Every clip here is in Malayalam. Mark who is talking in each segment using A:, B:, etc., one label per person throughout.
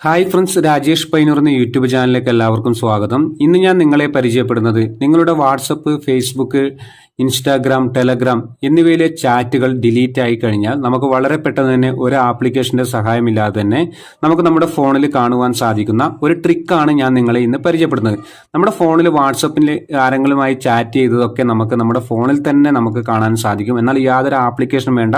A: ഹായ് ഫ്രണ്ട്സ് രാജേഷ് പൈനൂർ എന്ന യൂട്യൂബ് ചാനലിലേക്ക് എല്ലാവർക്കും സ്വാഗതം. ഇന്ന് ഞാൻ നിങ്ങളെ പരിചയപ്പെടുന്നത് നിങ്ങളുടെ വാട്സപ്പ് ഫേസ്ബുക്ക് ഇൻസ്റ്റാഗ്രാം ടെലഗ്രാം എന്നിവയിലെ ചാറ്റുകൾ ഡിലീറ്റ് ആയി കഴിഞ്ഞാൽ നമുക്ക് വളരെ പെട്ടെന്ന് തന്നെ ഒരു ആപ്ലിക്കേഷന്റെ സഹായമില്ലാതെ തന്നെ നമുക്ക് നമ്മുടെ ഫോണിൽ കാണുവാൻ സാധിക്കുന്ന ഒരു ട്രിക്കാണ് ഞാൻ നിങ്ങളെ ഇന്ന് പരിചയപ്പെടുന്നത്. നമ്മുടെ ഫോണിൽ വാട്സപ്പിൽ ആരെങ്കിലുമായി ചാറ്റ് ചെയ്തതൊക്കെ നമുക്ക് നമ്മുടെ ഫോണിൽ തന്നെ നമുക്ക് കാണാൻ സാധിക്കും. എന്നാൽ യാതൊരു ആപ്ലിക്കേഷനും വേണ്ട.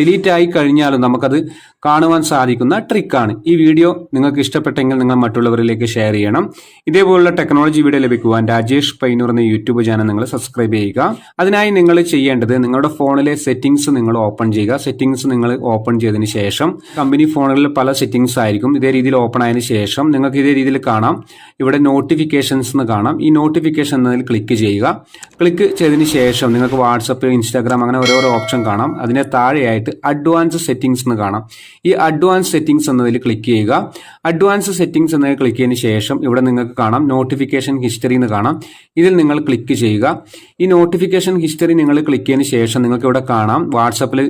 A: ഡിലീറ്റ് ആയി കഴിഞ്ഞാലും നമുക്കത് കാണുവാൻ സാധിക്കുന്ന ട്രിക്കാണ്. ഈ വീഡിയോ നിങ്ങൾക്ക് ഇഷ്ടപ്പെട്ടെങ്കിൽ നിങ്ങൾ മറ്റുള്ളവരിലേക്ക് ഷെയർ ചെയ്യണം. ഇതേപോലുള്ള ടെക്നോളജി വീഡിയോ ലഭിക്കുവാൻ രാജേഷ് പൈനൂർ എന്ന യൂട്യൂബ് ചാനൽ നിങ്ങൾ സബ്സ്ക്രൈബ് ചെയ്യുക. അതിനായി നിങ്ങൾ ചെയ്യേണ്ടത് നിങ്ങളുടെ ഫോണിലെ സെറ്റിംഗ്സ് നിങ്ങൾ ഓപ്പൺ ചെയ്യുക. സെറ്റിംഗ്സ് നിങ്ങൾ ഓപ്പൺ ചെയ്തതിന് ശേഷം കമ്പനി ഫോണുകളിൽ പല സെറ്റിംഗ്സ് ആയിരിക്കും. ഇതേ രീതിയിൽ ഓപ്പൺ ആയതിനു ശേഷം നിങ്ങൾക്ക് ഇതേ രീതിയിൽ കാണാം. ഇവിടെ നോട്ടിഫിക്കേഷൻസ് എന്ന് കാണാം. ഈ നോട്ടിഫിക്കേഷൻ എന്നതിൽ ക്ലിക്ക് ചെയ്യുക. ക്ലിക്ക് ചെയ്തതിന് ശേഷം നിങ്ങൾക്ക് വാട്സപ്പ് ഇൻസ്റ്റാഗ്രാം അങ്ങനെ ഓരോരോ ഓപ്ഷൻ കാണാം. അതിനെ താഴെയായിട്ട് അഡ്വാൻസ് സെറ്റിംഗ്സ് എന്ന് കാണാം. ഈ അഡ്വാൻസ് സെറ്റിംഗ്സ് എന്നതിൽ ക്ലിക്ക് ചെയ്യുക. അഡ്വാൻസ് സെറ്റിംഗ്സ് എന്നതിൽ ക്ലിക്ക് ചെയ്തതിന് ശേഷം ഇവിടെ നിങ്ങൾക്ക് കാണാം. നോട്ടിഫിക്കേഷൻ ഹിസ്റ്ററി എന്ന് കാണാം. ഇതിൽ നിങ്ങൾ ക്ലിക്ക് ചെയ്യുക. ഈ നോട്ടിഫിക്കേഷൻ ഹിസ്റ്ററി നിങ്ങൾ ക്ലിക്ക് ചെയ്തതിന് ശേഷം നിങ്ങൾക്ക് ഇവിടെ കാണാം. വാട്സപ്പിൽ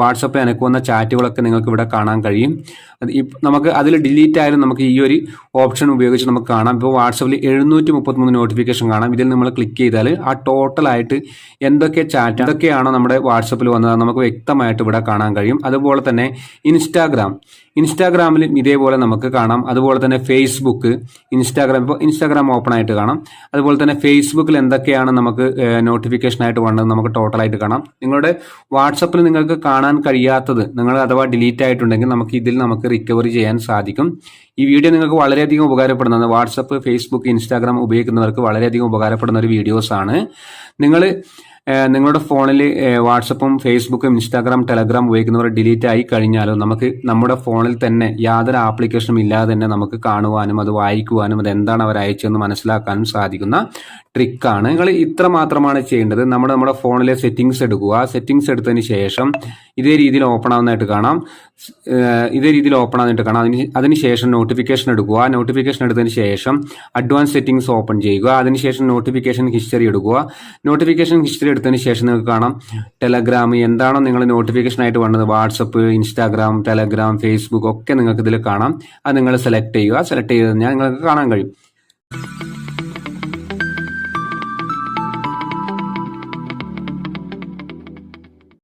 A: വാട്സപ്പിൽ എനിക്ക് വന്ന ചാറ്റുകളൊക്കെ നിങ്ങൾക്ക് ഇവിടെ കാണാൻ കഴിയും. നമുക്ക് അതിൽ ഡിലീറ്റ് ആയാലും നമുക്ക് ഈ ഒരു ഓപ്ഷൻ ഉപയോഗിച്ച് നമുക്ക് കാണാം. ഇപ്പോൾ വാട്സപ്പിൽ എഴുന്നൂറ്റി നോട്ടിഫിക്കേഷൻ കാണാം. ഇതിൽ നമ്മൾ ക്ലിക്ക് ചെയ്താൽ ആ ടോട്ടലായിട്ട് എന്തൊക്കെ ചാറ്റ് എന്തൊക്കെയാണോ നമ്മുടെ വാട്സപ്പിൽ വന്നത് നമുക്ക് വ്യക്തമായിട്ട് ഇവിടെ കാണാൻ കഴിയും. അതുപോലെ തന്നെ ഇൻസ്റ്റാഗ്രാം ഇൻസ്റ്റാഗ്രാമിലും ഇതേപോലെ നമുക്ക് കാണാം. അതുപോലെ തന്നെ ഫേസ്ബുക്ക് ഇൻസ്റ്റാഗ്രാം ഇപ്പോൾ ഇൻസ്റ്റാഗ്രാം ഓപ്പൺ ആയിട്ട് കാണാം. അതുപോലെ തന്നെ ഫേസ്ബുക്കിൽ എന്തൊക്കെയാണ് നമുക്ക് നോട്ടിഫിക്കേഷൻ ആയിട്ട് വേണ്ടത് നമുക്ക് ടോട്ടലായിട്ട് കാണാം. നിങ്ങളുടെ വാട്സപ്പിൽ നിങ്ങൾക്ക് കാണാൻ കഴിയാത്തത് നിങ്ങൾ അഥവാ ഡിലീറ്റ് ആയിട്ടുണ്ടെങ്കിൽ നമുക്ക് ഇതിൽ നമുക്ക് റിക്കവറി ചെയ്യാൻ സാധിക്കും. ഈ വീഡിയോ നിങ്ങൾക്ക് വളരെയധികം ഉപകാരപ്പെടുന്നതാണ്. വാട്സപ്പ് ഫേസ്ബുക്ക് ഇൻസ്റ്റാഗ്രാം ഉപയോഗിക്കുന്നവർക്ക് വളരെയധികം ഉപകാരപ്പെടുന്ന ഒരു വീഡിയോസാണ് നിങ്ങൾ നിങ്ങളുടെ ഫോണിൽ വാട്സപ്പും ഫേസ്ബുക്കും ഇൻസ്റ്റാഗ്രാം ടെലഗ്രാം ഉപയോഗിക്കുന്നവർ ഡിലീറ്റ് ആയി കഴിഞ്ഞാലും നമുക്ക് നമ്മുടെ ഫോണിൽ തന്നെ യാതൊരു ആപ്ലിക്കേഷനും ഇല്ലാതെ തന്നെ നമുക്ക് കാണുവാനും അത് വായിക്കുവാനും അത് എന്താണ് അവർ അയച്ചതെന്ന് മനസ്സിലാക്കാനും സാധിക്കുന്ന ട്രിക്കാണ്. നിങ്ങൾ ഇത്ര മാത്രമാണ് ചെയ്യേണ്ടത്. നമ്മൾ നമ്മുടെ ഫോണിലെ സെറ്റിംഗ്സ് എടുക്കുക. സെറ്റിംഗ്സ് എടുത്തതിന് ശേഷം ഇതേ രീതിയിൽ ഓപ്പൺ ആവുന്നതായിട്ട് കാണാം. ഇതേ രീതിയിൽ ഓപ്പൺ ആവുന്നതായിട്ട് കാണാം. അതിന് അതിനുശേഷം നോട്ടിഫിക്കേഷൻ എടുക്കുക. നോട്ടിഫിക്കേഷൻ എടുത്തതിന് ശേഷം അഡ്വാൻസ് സെറ്റിംഗ്സ് ഓപ്പൺ ചെയ്യുക. അതിനുശേഷം നോട്ടിഫിക്കേഷൻ ഹിസ്റ്ററി എടുക്കുക. നോട്ടിഫിക്കേഷൻ ഹിസ്റ്ററി എടുത്തതിന് ശേഷം നിങ്ങൾക്ക് കാണാം. ടെലഗ്രാം എന്താണോ നിങ്ങൾ നോട്ടിഫിക്കേഷൻ ആയിട്ട് വന്നത്. വാട്സപ്പ് ഇൻസ്റ്റാഗ്രാം ടെലഗ്രാം ഫേസ്ബുക്ക് ഒക്കെ നിങ്ങൾക്ക് ഇതിൽ കാണാം. അത് നിങ്ങൾ സെലക്ട് ചെയ്യുക. സെലക്ട് ചെയ്ത് കഴിഞ്ഞാൽ നിങ്ങൾക്ക് കാണാൻ കഴിയും.